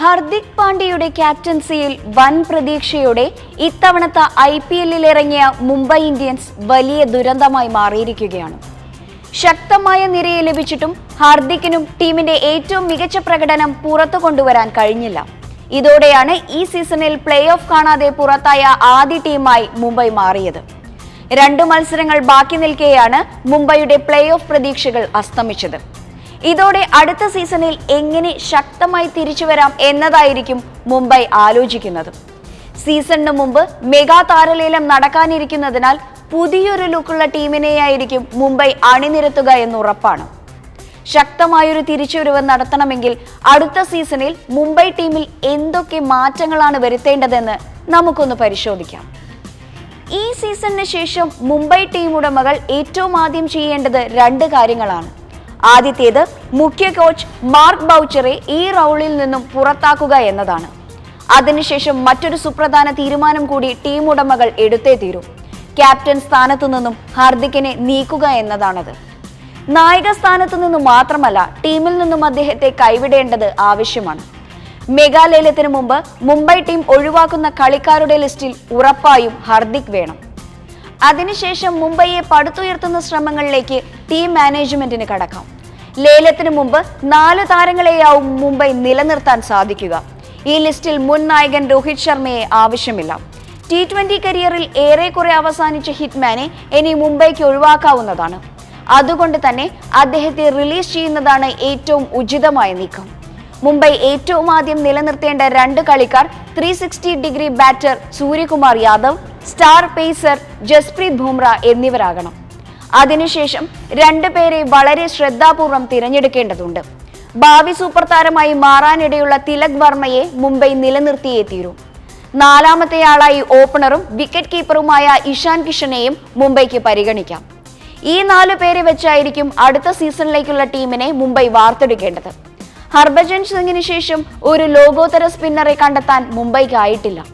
ഹർദിക് പാണ്ഡ്യയുടെ ക്യാപ്റ്റൻസിയിൽ വൻ പ്രതീക്ഷയോടെ ഇത്തവണത്തെ ഐ പി എല്ലിൽ ഇറങ്ങിയ മുംബൈ ഇന്ത്യൻസ് വലിയ ദുരന്തമായി മാറിയിരിക്കുകയാണ്. ശക്തമായ നിരയെ ലഭിച്ചിട്ടും ഹാർദിക്കിനും ടീമിന്റെ ഏറ്റവും മികച്ച പ്രകടനം പുറത്തു കൊണ്ടുവരാൻ കഴിഞ്ഞില്ല. ഇതോടെയാണ് ഈ സീസണിൽ പ്ലേ ഓഫ് കാണാതെ പുറത്തായ ആദ്യ ടീമായി മുംബൈ മാറിയത്. രണ്ടു മത്സരങ്ങൾ ബാക്കി നിൽക്കെയാണ് മുംബൈയുടെ പ്ലേ ഓഫ് പ്രതീക്ഷകൾ അസ്തമിച്ചത്. ഇതോടെ അടുത്ത സീസണിൽ എങ്ങനെ ശക്തമായി തിരിച്ചു വരാം എന്നതായിരിക്കും മുംബൈ ആലോചിക്കുന്നത്. സീസണിന് മുമ്പ് മെഗാ താരലേലം നടക്കാനിരിക്കുന്നതിനാൽ പുതിയൊരു ലുക്കുള്ള ടീമിനെയായിരിക്കും മുംബൈ അണിനിരത്തുക എന്ന് ഉറപ്പാണ് ശക്തമായൊരു തിരിച്ചുവരവ് നടത്തണമെങ്കിൽ അടുത്ത സീസണിൽ മുംബൈ ടീമിൽ എന്തൊക്കെ മാറ്റങ്ങളാണ് വരുത്തേണ്ടതെന്ന് നമുക്കൊന്ന് പരിശോധിക്കാം. ഈ സീസണിന് ശേഷം മുംബൈ ടീം ഉടമകൾ ഏറ്റവും ആദ്യം ചെയ്യേണ്ടത് രണ്ട് കാര്യങ്ങളാണ്. ആദ്യത്തേത് മുഖ്യ കോച്ച് മാർക്ക് ബൗച്ചറെ ഈ റൗളിൽ നിന്നും പുറത്താക്കുക എന്നതാണ്. അതിനുശേഷം മറ്റൊരു സുപ്രധാന തീരുമാനം കൂടി ടീം ഉടമകൾ എടുത്തേ തീരും. ക്യാപ്റ്റൻ സ്ഥാനത്തു നിന്നും ഹാർദിക്കിനെ നീക്കുക എന്നതാണത്. നായക സ്ഥാനത്തു നിന്നും മാത്രമല്ല ടീമിൽ നിന്നും അദ്ദേഹത്തെ കൈവിടേണ്ടത് ആവശ്യമാണ്. മെഗാലയലത്തിന് മുമ്പ് മുംബൈ ടീം ഒഴിവാക്കുന്ന കളിക്കാരുടെ ലിസ്റ്റിൽ ഉറപ്പായും ഹാർദിക് വേണം. അതിനുശേഷം മുംബൈയെ പടുത്തുയർത്തുന്ന ശ്രമങ്ങളിലേക്ക് ടീം മാനേജ്മെന്റിന് കടക്കാം. ലേലത്തിന് മുമ്പ് നാല് താരങ്ങളെയാവും മുംബൈ നിലനിർത്താൻ സാധിക്കുക. ഈ ലിസ്റ്റിൽ മുൻ നായകൻ രോഹിത് ശർമ്മയെ ആവശ്യമില്ല. ടി ട്വന്റി കരിയറിൽ ഏറെക്കുറെ അവസാനിച്ച ഹിറ്റ്മാനെ ഇനി മുംബൈക്ക് ഒഴിവാക്കാവുന്നതാണ്. അതുകൊണ്ട് തന്നെ അദ്ദേഹത്തെ റിലീസ് ചെയ്യുന്നതാണ് ഏറ്റവും ഉചിതമായ നീക്കം. മുംബൈ ഏറ്റവും ആദ്യം നിലനിർത്തേണ്ട രണ്ട് കളിക്കാർ three sixty degree batter Suryakumar Yadav star pacer Jasprit Bumrah എന്നിവരാകണം. അതിനുശേഷം രണ്ടു പേരെ വളരെ ശ്രദ്ധാപൂർവം തിരഞ്ഞെടുക്കേണ്ടതുണ്ട്. ഭാവി സൂപ്പർ താരമായി മാറാനിടയുള്ള തിലക് വർമ്മയെ മുംബൈ നിലനിർത്തിയേ തീരൂ. നാലാമത്തെയാളായി ഓപ്പണറും വിക്കറ്റ് കീപ്പറുമായ ഇഷാൻ കിഷനെയും മുംബൈക്ക് പരിഗണിക്കാം. ഈ നാലു പേരെ വെച്ചായിരിക്കും അടുത്ത സീസണിലേക്കുള്ള ടീമിനെ മുംബൈ വാർത്തെടുക്കേണ്ടത്. ഹർഭജൻ സിംഗിന് ശേഷം ഒരു ലോകോത്തര സ്പിന്നറെ കണ്ടെത്താൻ മുംബൈക്ക് ആയിട്ടില്ല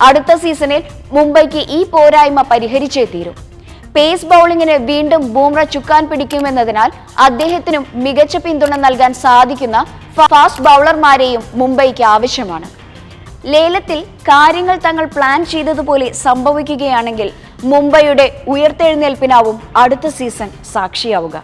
അടുത്ത സീസണിൽ മുംബൈക്ക് ഈ പോരായ്മ പരിഹരിച്ചേ തീരും. പേസ് ബൗളിങ്ങിന് വീണ്ടും ബൂംറ ചുക്കാൻ പിടിക്കുമെന്നതിനാൽ അദ്ദേഹത്തിനും മികച്ച പിന്തുണ നൽകാൻ സാധിക്കുന്ന ഫാസ്റ്റ് ബൗളർമാരെയും മുംബൈക്ക് ആവശ്യമാണ്. ലേലത്തിൽ കാര്യങ്ങൾ തങ്ങൾ പ്ലാൻ ചെയ്തതുപോലെ സംഭവിക്കുകയാണെങ്കിൽ മുംബൈയുടെ ഉയർത്തെഴുന്നേൽപ്പിനാവും അടുത്ത സീസൺ സാക്ഷിയാവുക.